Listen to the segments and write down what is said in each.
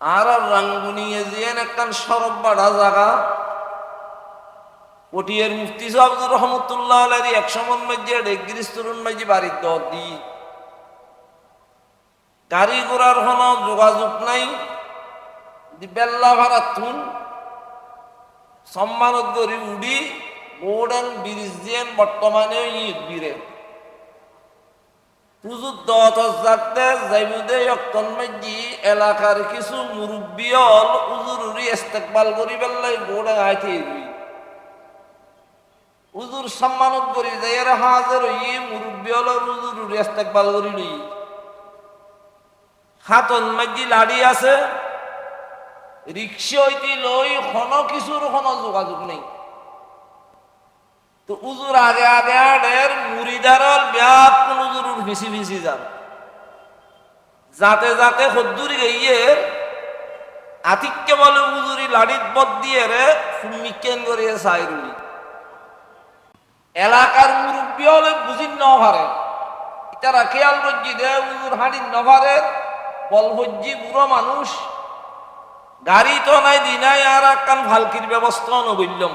আর আর রাঙ্গুনিয়ে জিয়েন একখান সরব বাড়া জায়গা পটিয়ের মুফতি সাহেবুর রহমতুল্লাহ আলারি এক সমন ডেগ্রিস তরুণ মাঝে বাড়ির দর দি গাড়ি ঘোড়ার হন যোগাযোগ নাই বেল্লা ভাড়া তুন সম্মানত করি উডি বোর্ডেন ব্রিজ দিয়েন বর্তমানে ইট বিরে। হুজুর দত যাতে যাইবুদে অক্তন মাঝি এলাকার কিছু মুরব্বী হল হুজুরি ইস্তেকবাল করি বেল্লাই বোর্ডে আইতে হুজুর সম্মানত করি যাইয়ের হাজার ই মুরব্বী হল হুজুর ইস্তেকবাল করি লই হাতন মাঝি লাড়ি আছে, রিক্সা হইতে লই খন কিছুর খন যোগাযোগ নেই। তো উজুর আগে আগে আডের মুড়িদারল ব্যাপ কোন উজুর ফিসি ফিসি যান যাতে যাতে হদ্দুরি গইয়ে আতিককে বলে উজুরি লাড়িত বদ দিয়ে রে ফুমিকেন করিয়ে সাইরুলি এলাকার মুরব্বী হলে বুঝিন নভারে। তারা খেয়াল করছি দে উজুর হাঁড়ি নভারে বলভজ্জি বুড়ো মানুষ, গাড়ি তো নাই, দিনাই আর একখান ভালকির ব্যবস্থা নবইল্যম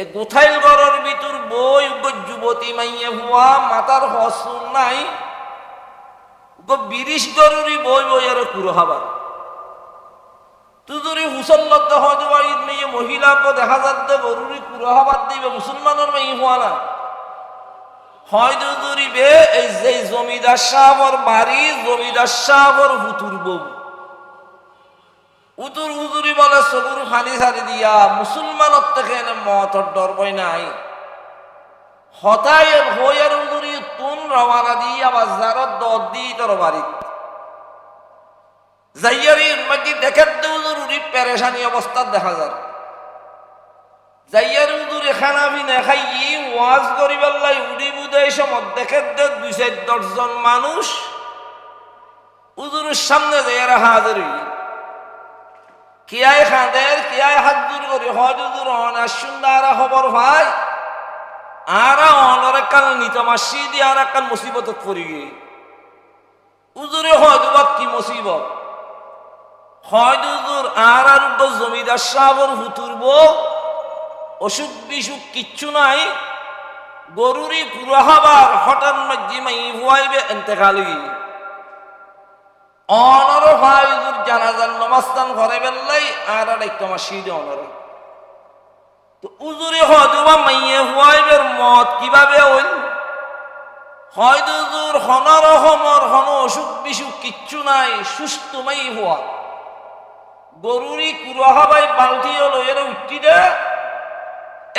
এ গোথাইল গড়ের ভিতর বই যুবতী মাইয়ে হুয়া, মাতার হসুন নাই। বিরিশ গরুরি বই বই আর কুরো হাবার তুজুরি হুসল্লত হয়তো বাড়ির মেয়ে মহিলাকে দেখা যাচ্ছে গরুরি কুরো হাবার দিবে, মুসলমানের মেয়ে হুয়া না হয়তো জুরিবে এই যে জমিদার সাহর বাড়ি, জমিদার সাহর হুতুর বউ। উতুর উজুরি বলে সবুর ফানি সারি দিয়া মুসলমানত থেকে মতর ডর বই নাই। হতায় হইয়ার উজুরি তুন রওয়ানা দি আবার জারত দর দি তোর বাড়িত। যাইয়ারি মাঝি দেখেন দে উজুরি পেরেশানি অবস্থা দেখা যায়। যাইয়ার উজুরি খানা পিনা খাই ওয়াজ করিবার লাই উড়ি বুদাই সময় দেখেন দে দুই চার দশজন মানুষ উজুরের সামনে যাইয়ারা হাজার কিয়াই খাঁদের কিয়াই হাত দূর করি হজ দূর হন আর সুন্দর খবর ভাই। আর অনর কাল নিত মাসি দিয়ে আর একখান মুসিবত পড়ি গে উজুরে বা কি মুসিবত? হয়তো উজুর আর আর জমিদার সাহর হুতুরব অসুখ বিসুখ কিচ্ছু নাই। গরুরি পুরা হবার হঠাৎ মাঝি মাই হুয়াইবে এতেকালি অনর ভাইজুর জানাজার নমাস্তান ঘরে বেললাই, আর আর একটু আমার সিঁড়ে অনর তো উজুরে হয়তো বা মাইয়ে হুয়াইবের মত কীভাবে হইল? হয়তো হনর হমর, হন অসুখ বিসুখ কিচ্ছু নাই, সুস্থ মাই গরুরি কুরহাবাই উঠি দে।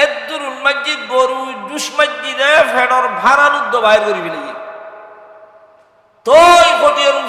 এদুর মসজিদ গরু দুস ফেডর ভাড়ালুদ্দ বাইর করি ফেলে তোই মুফতিসুদ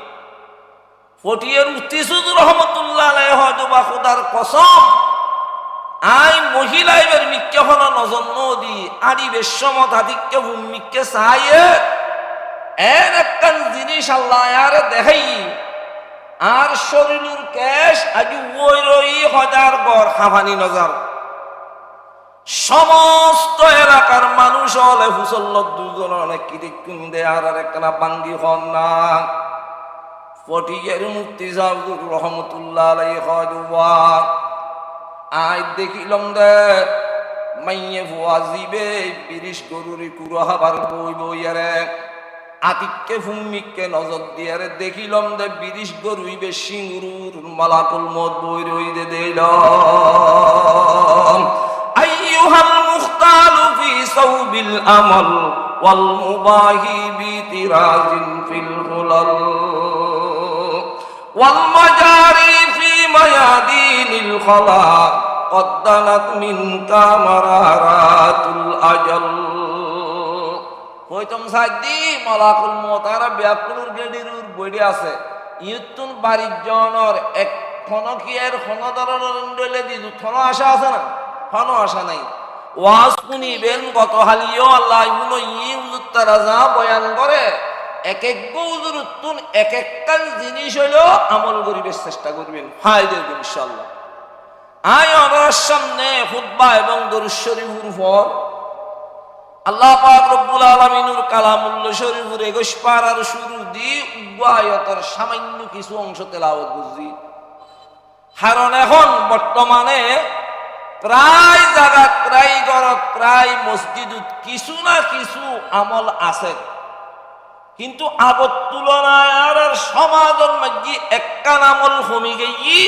ফটিয়ের উত্তিসুদ রহমতুল্লাহ আলাই হয়তো বা খুদার কসম, আই মহিলা এবার মিক্কে হল নজন নদী আদি বেশমত আদিক্য ভূমিকে সাহায্যে এর একখান জিনিস আল্লাহ আর দেখাই, আর শরীরুর কেশ আজি ওই রই হাজার গড় হাফানি নজর। সমস্ত এলাকার মানুষ হলে হুসল্ল দুজন অনেক কিরিকুন দে আর একখানা বাঙ্গি হন না। পটিয়ার মুক্তি সাহুর রহমতুল্লাহ আলাই হওয়া আয় দেখিলাম দে মাইয়ে ফুয়াজিবে বিরিশ গরুরে কুরহাবার বই বইয়ারে। আতিককে ভূমিককে নজর দিয়ারে দেখিলাম দে বিরিশ গরুইবে সিঙ্গুর মালাকুল মদ বই রই দে দিল আইয়ুহাল মুখতালু ফি সাউবিল আমাল ওয়াল মুবাহি বিতিরাজিন ফিল হুলাল। والمجاري في ميادين الخلا قد دنت منك مرارات الأجل হইতম সাদি মলাকুল মতারা ব্যাকুলুর গেডিরুর বইডি আছে ইয়তুন বাড়ির জনর এক খনকিয়ের খনদরর রন্ডলে দি থন আশা আছে না থন আশা নাই ওয়াজ শুনিবেন গত হালিও আল্লাহ ইবুন ই উজুর তারা যা বয়ান করে এক এক উজুর উত্তুন এক একখান জিনিস হইলেও আমল করিবে চেষ্টা করবেন। হাই দেখবেন ইনশাল্লাহ আয় আমার সামনে খুতবা এবং দরুশ্বরীপুর পর আল্লাহ পাক রব্বুল আলামিনুর কালামুল্ল শরীফুর একুশ পারার শুরু দি উগ্বায়তর সামান্য কিছু অংশ তেলাওয়াত বুঝি কারণ এখন বর্তমানে প্রায় জায়গা, প্রায় ঘরত প্রায় মসজিদত কিছু না কিছু আমল আছে। কিন্তু আগত তুলনায় আর আর সমাজের মধ্যে একখান আমল কমি গেই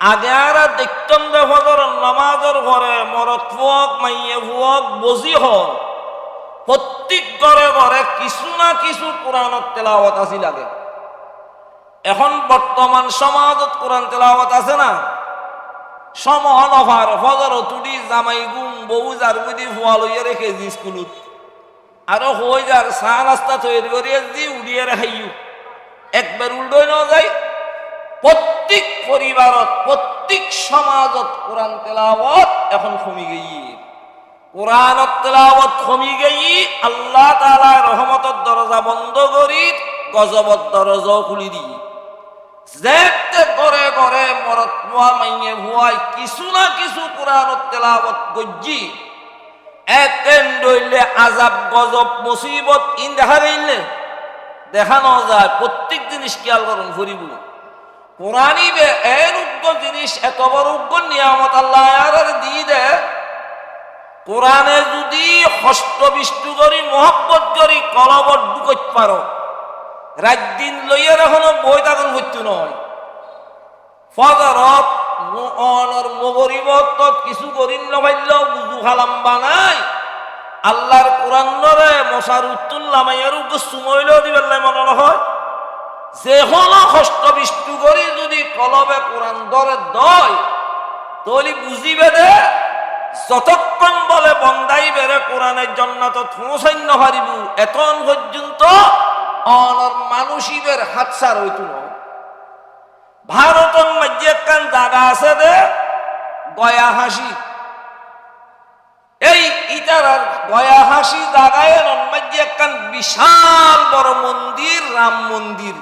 আগে আর দেখতাম ফজর নামাজের ঘরে মরত ফুয়ক, মাইয়ে ফুয়ক, বজি হন। প্রত্যেক ঘরে ঘরে কিছু না কিছু কোরআনত তেলাওয়াত আসি লাগে। এখন বর্তমান সমাজত কোরআন তেলাওয়াত আছে না? সমহন অফার ফজর তুডি জামাই গুম, বউ যার বুদি ফুয়া লইয়া রেখে স্কুলত। আরও হই যার চা নাস্তা তৈরি করিয়ে দি উড়িয়ে রেখাইও একবার উল্টোই ন যায় প্রত্যেক পরিবারত, প্রত্যেক সমাজত কোরআন তেলাওয়াত এখন কমি গেই কোরআনত তেলাওয়াত কমি গেই আল্লাহ তালা রহমতর দরজা বন্ধ করি, গজবত দরজাও খুলি দি যেতে করে করে মরত মাইয়ে ভুয়াই কিছু না কিছু কোরআনত তেলাওয়াত গজ্জি। এতেন দইলে আজাব, গজব, মুসিবত ইন দেখা গেইলে দেখানো যায় প্রত্যেক জিনিস খেয়াল করুন ফুরিব। কোরআনই এর উগ্র জিনিস, এত বড় উগ্র নিয়ামত আল্লাহ দিয়ে দে। কোরআনে যদি হস্ত বিষ্টু করি মহব্বত করি কলবদ্ধ করতে পারো, রাত দিন লইয়া এখনও বই তখন করতে নয়। ফজরত অনর মগরিবত কিছু করিন নভাইল বুঝু খালাম বানাই আল্লাহর কোরআন নরে মশার উত্তুল্লাহ মাইয়ার উগ্র সুমইলেও দিবেন মনে নহয় যে হলো হস্ত বিষ্টু করি যদি কলবে কোরআন দরে দয়, তলি বুঝিবে দে, যতক্ষণ বলে বন্দাই বেড়ে কোরআনের জন্য তো থোসাইন্য হারিব, এতন পর্যন্ত অনর মানুষিবের হাতসার হইতো না ভারতের মধ্যে একখান জায়গা আছে দে, গয়া হাসি। এই গয়া হাসি জায়গায় মধ্যে একখান বিশাল বড় মন্দির, রাম মন্দির।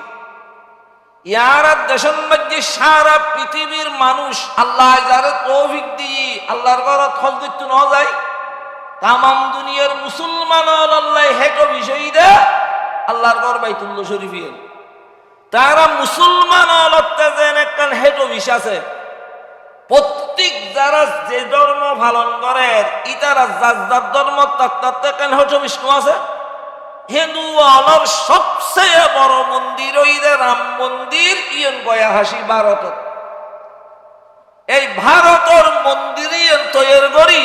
ইয়ারা দেশের মধ্যে সারা পৃথিবীর মানুষ আল্লাহ যারে তৌফিক দিয়ে আল্লাহর ঘরত হজ করতে ন যায়। তামাম দুনিয়ার মুসলমান আল্লাহ হেক বিষয় দে, আল্লাহর ঘর বাইতুল্লাহ শরীফিয়ে তারা মুসলমান একখান বিষ আছে। প্রত্যেক যারা যে ধর্ম পালন করে, ইতারা যার যার ধর্ম, তার তার একখান হেটো বিষ আছে? হিন্দু অলর সবচেয়ে বড় মন্দির ওই রাম মন্দির, ইয়ন গয়া হাসি ভারত। এই ভারতের মন্দির ইয়ন তৈরি করি।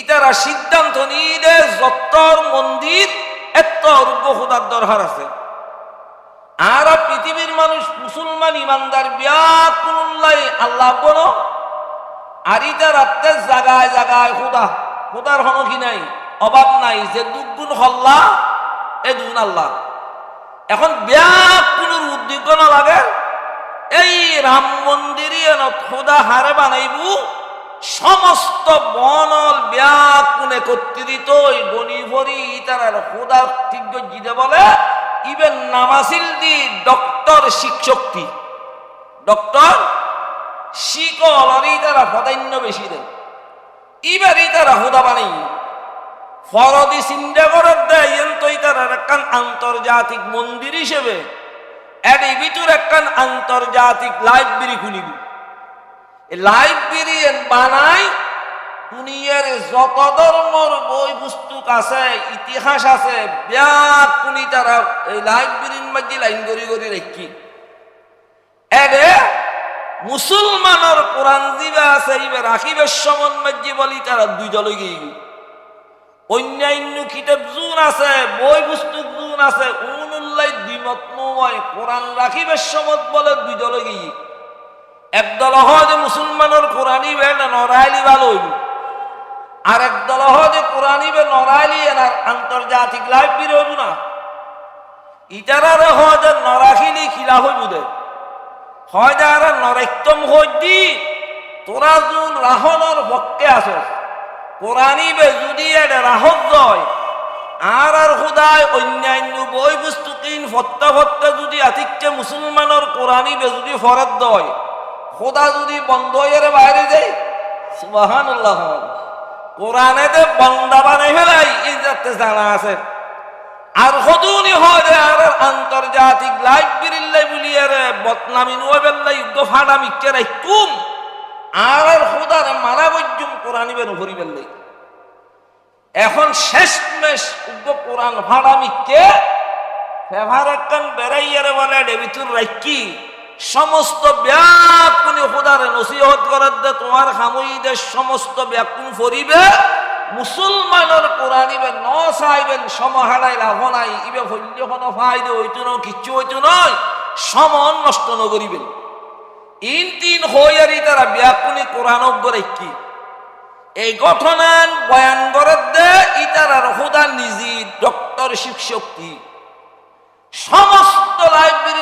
ইতারা সিদ্ধান্ত নিয়ে যত্তর মন্দির এত অর্ঘ খুদার দরকার আছে। আর পৃথিবীর মানুষ মুসলমান, ইমানদার ব্যাকুল্লাই আল্লাহ কোন আর ইটা রাত্রে জাগায় জাগায় খুদা খুদার হন কি নাই, অভাব নাই, যে দুগুণ হল্লা, এ দুগুণ আল্লাহ। এখন ব্যাকুলের উদ্যোগ না লাগে এই রাম মন্দিরে খোদা হারে বানাইব, সমস্ত বনল ব্যাকুণ একত্রিত বনি ভরি, তার খোদা জিদে বলে ইবেন নামাসিল দি ডক্টর শিক্ষক্তি ডক্টর শিকল আর তারা প্রাধান্য বেশি দেয়। ইবারই তারা হুদা বানাই ফরদি চিন্তা করার দেয় তো তারা একখান আন্তর্জাতিক মন্দির হিসেবে। এর ভিতর একখান আন্তর্জাতিক লাইব্রেরি খুলিব। লাইব্রেরি বানাই দুনিয়ার যত ধর্মর বই পুস্তক আছে, ইতিহাস আছে ব্যাক কুনি তারা এই লাইব্রেরির মধ্যে লাইন করি করি রাখি। এরে মুসলমানের কোরআন দিবে আছে ইবে রাখিবের সমন মধ্যে বলি তারা দুই দলে গিয়ে অন্যান্য কিতাব জুন আছে বই পুস্তক জুন আছে উনুল্লাই দ্বিমত নয়, কোরআন রাখিবে সমত বলে দুই দলে গিয়ে একদল হয় যে মুসলমানের কোরআনই বেড়া নরাইলি ভালো হইব আর একদল হয় যে কোরআনই বে নরাইলি এনার আন্তর্জাতিক লাইভ বের হইব না। ইটারারে হয় নরাখিলি খিলা হইব দে। হয় যে আর নরেক্তম হই দি তোরা যোন রাহনের পক্ষে আসস। কোরআনই বে যদি এটা রাহত জয়, আর আর খুদায় অন্যান্য বই বস্তু কিন ফত্তা ফত্তা যদি আতিককে মুসলমানের কোরআনই বে যদি ফরত দয় খোদা যদি বন্ধ বাইরে যায় সুবাহান আল্লাহ কোরআনেতে বন্দা বানাই ফেলাই যাতে জানা আছে। আর হদুনি হয় আর আন্তর্জাতিক লাইভ বিরিল্লাই বলিয়ে রে, বদনামি নুয়ে বেল্লাই উগ্র ফাড়া মিকে আর আর খোদার মারা বৈজুম কোরআনি বেন ভরি বেল্লাই এখন শেষ মেশ উগ্র কোরআন ফাড়া মিকে ফেভার একখান বেড়াইয়ারে বলে, ডেবিতুর রাখি সমস্ত দে, তোমার খামুইদের সমস্ত ব্যাকুন ফরিবে। মুসলমানের কোরআনিবে ন সমহারাই ইবে কিচ্ছু নয় সমন নষ্ট নকরিবেন ইন তিন হইয়ারি তারা ব্যাকুনি কোরআন কি? এই ঘটনান বয়ান করে দে, ইতারার হুদা নিজি ডক্টর শিবশক্তি। সমস্ত লাইব্রেরির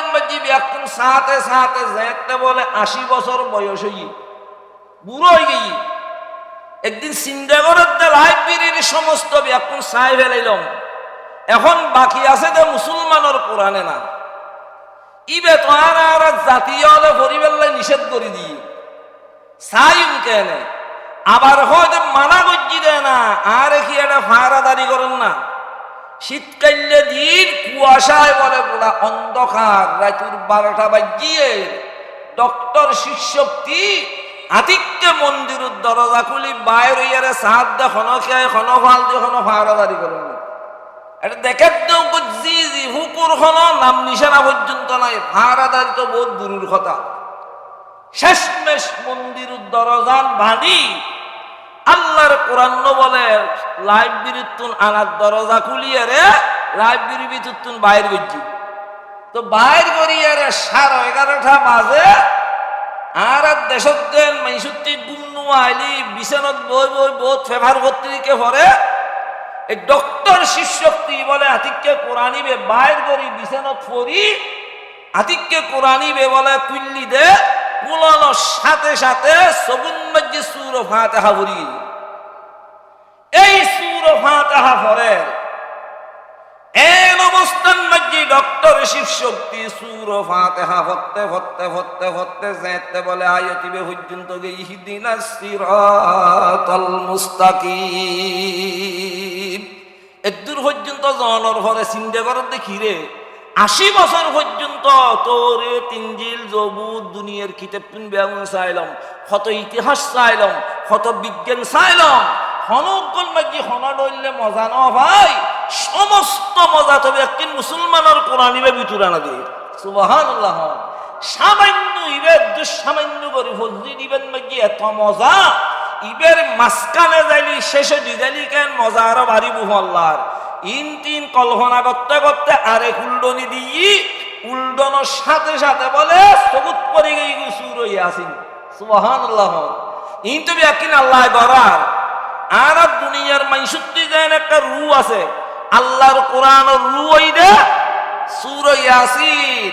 মধ্যে ব্যাকুন সাথে সাথে যেতে বলে আশি বছর বয়স হই বুড়ো হয়ে গেই একদিন চিন্তা করে লাইব্রেরির সমস্ত ব্যাকুন চাই ফেলাইলাম। এখন বাকি আছে যে মুসলমানের কোরআনে না। ইবে তো আর আর জাতীয় হলে পরিবেল্লাই নিষেধ করে দিয়ে। চাই কেনে, আবার হয়তো মানা গজ্জি দেয় না আর কি এটা ফায়ারাদারি করেন না। শীতকালে দিন কুয়াশায় বলে গোলা অন্ধকার। রাতুর বারোটা বাজিয়ে ডক্টর শিশক্তি আতিক্য মন্দির দরজা খুলি, বাইর ইয়ারে সাহাদ দে খন খেয়ে খন ভালো খন ফায়ারাদারি করেন এটা দেখে দেও জি জি হুকুর খন নাম নিশানা পর্যন্ত নাই ফায়ারাদারি তো বহুত দূরের কথা। শেষমেশ মন্দির দরজান ভানি আল্লাহর কোরআন বলে, লাইব্রেরির তুন আনার দরজা খুলিয়ে রে লাইব্রেরি ভিতর তুন বাইর করছি। তো বাইর করিয়ে রে, সাড়ে এগারোটা বাজে, আর দেশত দেন মাইসুত্তি আইলি, বিছানত বই বই বহুত ফেভার ভর্তিকে ভরে এই ডক্টর শিষ্যক্তি বলে আতিককে কোরআনিবে বাইর করি, বিছানত ফরি আতিককে কোরআনিবে বলে কুল্লি দে কুলানোর সাথে সাথে সগুন সুর এই সুর ফাতেহা ফরের এন অবস্থান মধ্যে ডক্টর শিব শক্তি সুর ফাতেহা ফত্তে ফত্তে ফত্তে ফত্তে যেতে বলে আয়তিবে পর্যন্ত গেই হিদিনা সিরাতাল মুস্তাকিম। এদূর পর্যন্ত জনর ঘরে চিন্তা করার দেখি রে। আশি বছর পর্যন্ত তোরে তিনজিল জবুর দুনিয়ার কিতাব বেগুন চাইলাম কত ইতিহাস চাইলাম কত বিজ্ঞান চাইলাম হনকল মাঝি হনা ডরলে মজা ন ভাই, সমস্ত মজা তবে একদিন মুসলমানের কোরআনিবে বিতুরা না দিয়ে। সুবাহান সামান্য ইবের দুঃসামান্য করে ফজলি দিবেন মাঝি এত মজা, ইবের মাঝখানে যাইলি, শেষে দিদালি কেন মজা আরও বাড়ি আল্লাহর। ইন তিন কল্পনা করতে করতে আরে উল্ডনি দিই, উল্ডনের সাথে সাথে বলে, সবুত পরে গেই সুর আসিন। সুবহান আল্লাহ ইন তুমি একদিন আল্লাহ গড়ার আর দুনিয়ার মাইসুত্তি যেন একটা রু আছে। আল্লাহর কোরআন রু ওই দে সুর ইয়াসিন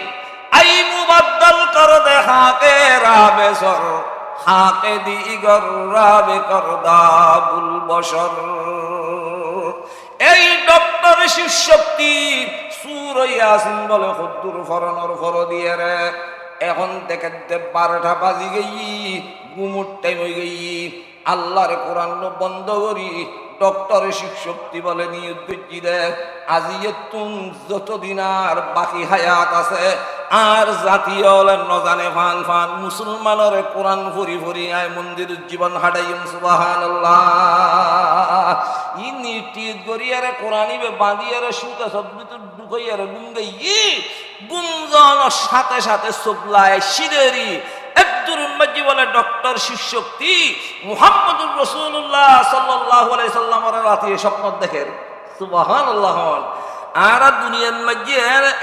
আই মুবাদ্দাল কর দে হাকে রাবে সর, হাকে দিগর রাবে কর দাবুল বসর এই ডক্টর শিবশক্তি সুর ইয়াসিন বলে হদ্দুর ফরনর ফর দিয়ে রে। এখন দেখে বারোটা বাজি গেই গুমুর টাইম হয়ে গেই। আল্লাহর কোরআন বন্ধ করি ডক্টর শিবশক্তি বলে নিয়োগ দে আজি তুম যতদিন আর বাকি হায়াত আছে আর জাতীয় নজানে ফান ফান। মুসলমানের কোরআন ফুরি ফুরি আয় মন্দির জীবন হাডাইম সুবাহান ই নিটিত গরিয়ারে কোরআনিবে বাঁধিয়ারে সুতে ভিতর ঢুকাইয়ারে গুঙ্গাই ই গুঞ্জনের সাথে সাথে সবলায় শিরেরি। বলে ডক্টর শিবশক্তি মুহাম্মদুর রসুল্লাহ সাল্লাহ সাল্লামের রাতে স্বপ্ন দেখেন। সুবাহান আল্লাহ আর দুনিয়ার মাঝে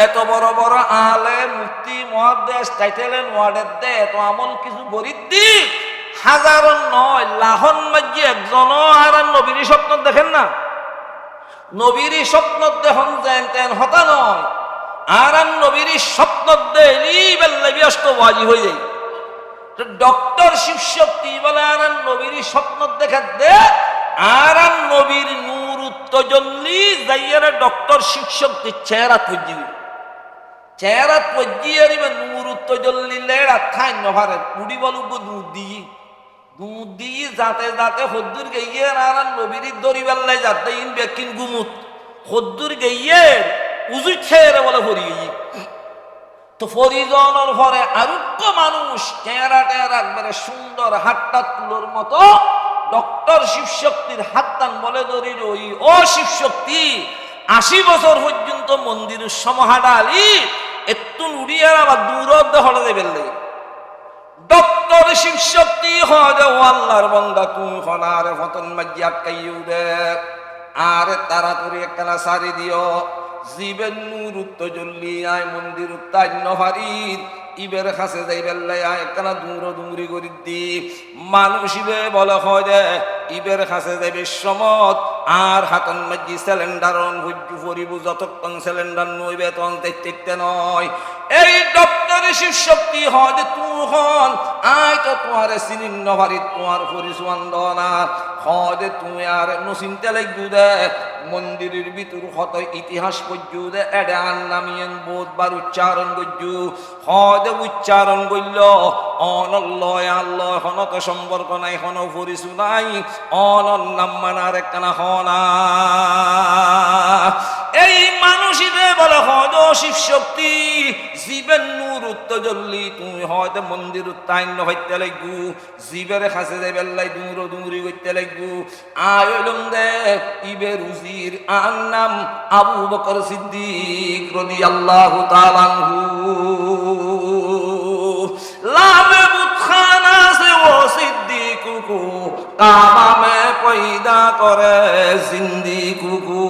এত বড় বড় আলে মুক্তি মহাদেশ টাইটেলেন ওয়ার্ডের দে, এত আমল কিছু গরিব দি হাজারন নয় লাহন মাঝে একজনও আর নবীর স্বপ্ন দেখেন না। নবীর স্বপ্ন দেখুন যেন তেন হতা নয়। আর নবীর স্বপ্ন দেলি বেল্লে ব্যস্ত বাজি হয়ে যায়। ডক্টর শিবশক্তি বলে, আর নবীর স্বপ্ন দেখা দে, আর নবীর নূর উত্তজল্লি যাইয়ারে ডক্টর শিবশক্তি চেহারা তৈরি চেহারা তৈরি আরিবে নূর উত্তজল্লি লেড়া থাই নভারে। পুড়ি বলুব দুধ। দিয়ে দুধ দিয়ে যাতে যাতে হদ্দুর গইয়ে আর নবীর দড়ি বেল্লাই যাতে ইন বেকিন গুমুত। হদ্দুর গইয়ে উজু ছেড়ে বলে ভরি। গিয়ে তো ফরিজনের ঘরে আরোগ্য মানুষ টেরা টেরা একবারে সুন্দর হাতটা তুলোর মতো ডক্টর শিবশক্তির হাতটান বলে ধরির ওই ও শিবশক্তি আশি বছর পর্যন্ত মন্দিরের সমাহাডা আলি একটু উড়িয়ার আবার দূরত হলে দেবেন ডক্টর শিবশক্তি হয় ও আল্লাহর বন্দা তুমি হনারে ফতন মাজি আটকাইও দে আর তাড়াতাড়ি একখানা সারি দিও। জীবের নূর উত্তজল্লি আয় মন্দির উত্তান্য হারির ইবের কাছে যাইবেল্লাই আয় একখানা দূর দূরি করি দি। মানুষ ইবে বলা হয় দে ইবের কাছে যাইবে সমত, আর হাতন মাজি সিলিন্ডার ভুজু ফরিব যতক্ষণ সিলিন্ডার নইবে তখন তেতে নয়। এই ডক্টরে শক্তি হয় যে তুই হন আয় তো তোমার সিনিন্ন ভারি তোমার পরিচুয়ান দনা। হয় যে তুমি আর নসিনতে লাগু দে, মন্দিরের ভিতর হত ইতিহাস পর্যু দে এডে আন নামিয়েন বোধবার উচ্চারণ গজ্জু হয় উচ্চারণ করল অনল্লয় আল্লহ হন তো সম্পর্ক নাই হন পরিচু নাই অনন নাম মানার একখানা হনা। এই মানুষিরে বলে হয়তো শিব শক্তি, জীবের নূর উত্তজল্লি তুমি হয়তো মন্দির উত্তান্য হইতে লাগবু, জীবের কাছে যাই বেল্লাই দূর দূরি করতে লাগবু। আয়লম দে ইবের উজির আর নাম আবু বকর সিদ্দিক রদি আল্লাহ তালানহু সিদ্দিক কো কামা মে পয়দা করে জিন্দি কুকু।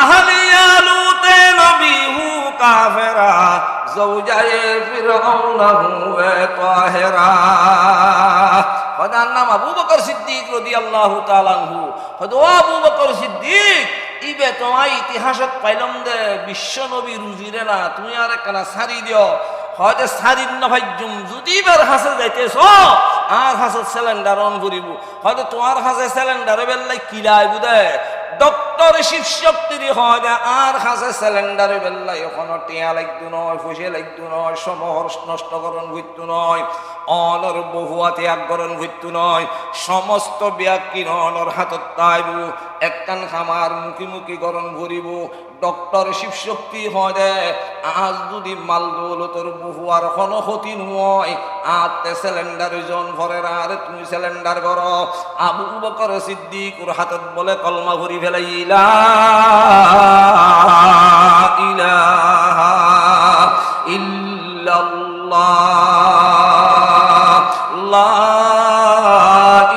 আহলিয়া লুতে নবী হু কাফেরা, জৌজায়ে ফিরআউনা হুয়ে তাহেরা। খোদার নাম আবু বকর সিদ্দিক রাদিয়াল্লাহু তাআলা আনহু। খোদা আবু বকর সিদ্দিক, ইবে তোমার ইতিহাসত পাইলাম দে, বিশ্ব নবী রুজিরে না, তুমি আর একখানা সারি দিও। হয়তো সারির নভাজ্যুম যদি বার হাসে যাইতেছ আর হাসে সিলিন্ডার অন করিব। হয়তো তোমার হাসে সিলিন্ডার বেল্লাই কিলাই বুদে ডক্টর শিব শক্তির হয় আর হাসে সিলিন্ডার বেল্লাই এখনও টিয়া লাগতো নয়, ফুসে লাগতো নয় সমহর নষ্টকরণ ঘুরতো নয়। অনর বহুয়া ত্যাগকরণ ঘুরতো নয়। সমস্ত ব্যাকিন অনর হাতত তাইব একখান খামার মুখী গরণ ভরিব। ডক্টর শিব শক্তি হয় দে, আজ যদি মাল দৌলতর বহু আর কোনো ক্ষতি নয় আতে সিলিন্ডার জন ভরের আর তুমি সিলিন্ডার কর আবু বকর সিদ্দিকুর হাতত বলে কলমা ভরি ফেলাই ইলা, ইলাহা, ইল্লাল্লাহ। লা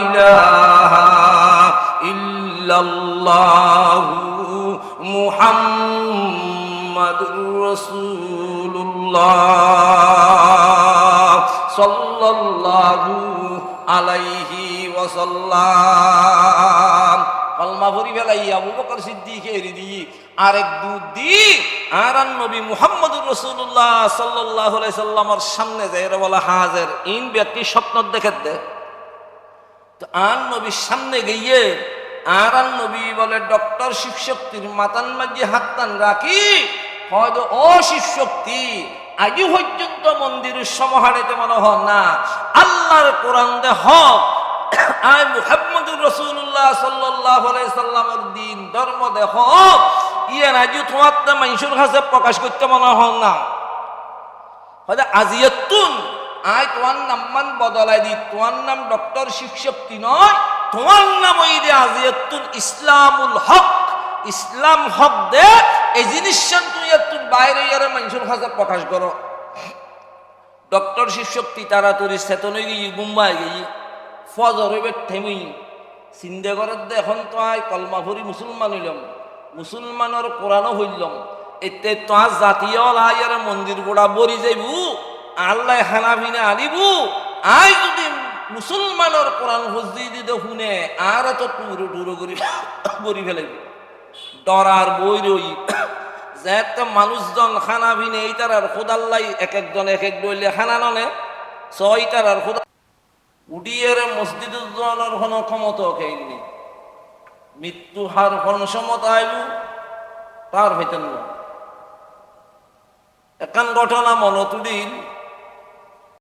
ইলাহা ইল্লাল্লাহু মুহাম্মাদুর রাসূলুল্লাহ সাল্লাল্লাহু আলাইহি ওয়াসাল্লাম। কলমা ভরি বেলাই আবু বকর সিদ্দিকে এরি দি আরেক দুধ দি আর নবী মুহাম্মদুর রাসূলুল্লাহ সাল্লাল্লাহু আলাইহি সাল্লামের সামনে যায় এরা বলা হাজির ইন ব্যক্তি স্বপ্ন দেখে দে। তো আর নবীর সামনে গিয়ে আর নবী বলে, ডক্টর শিবশক্তির মাতান মাঝে হাতটান রাখি। হয়তো ও শিবশক্তি আজও পর্যন্ত মন্দিরের সমাহারেতে মনে হয় না। আল্লাহর কোরআন দে হক। আয় মুহাম্মদুর রসুল্লাহ সাল্লাহ সাল্লামের দিন, ধর্ম দে হক। ইয়ে আজও তোমার মানুষের কাছে প্রকাশ করতে মনে হয় না। হয়তো আজিয়তুন আয় তোমার নাম মান বদলাই দি, তোমার নাম ডক্টর শিবশক্তি নয়, তোমার নাম ওই দে আজিয়তুন ইসলামুল হক, ইসলাম হক দে, এই জিনিস তুই একটু বাইরে ইয়ারে মানুষের কাছে প্রকাশ করো। ডক্টর শিবশক্তি তাড়াতাড়ি চেতনে গিয়ে, মুম্বাই গিয়ে ফজর হইবে থেমুই চিন্তা করার দে, এখন তো আয় কলমা ভরি মুসলমান হইলাম। মুসলমানের কোরআনও হইলাম এতে তো আজ জাতীয় লাইয়ার মন্দির গোড়া বরি যাইবু, আল্লাহ হানা ভিনা আনিবু। আই যদি মুসলমানের কোরআন হজি দিতে শুনে আর তো টুরো টুরো করি বরি ফেলাইব। ডরার বই রই। যে একটা মানুষজন খানা ভিনে এই তার আর খোদাল্লাই এক একজন এক এক ডইলে খানা ননে ছয় তার আর খোদা উডিয়ের মসজিদ জনের কোনো ক্ষমতা কেইনি মৃত্যু হার কোন সমতা আইব তার হইতেন না। একান ঘটনা মনতুদিন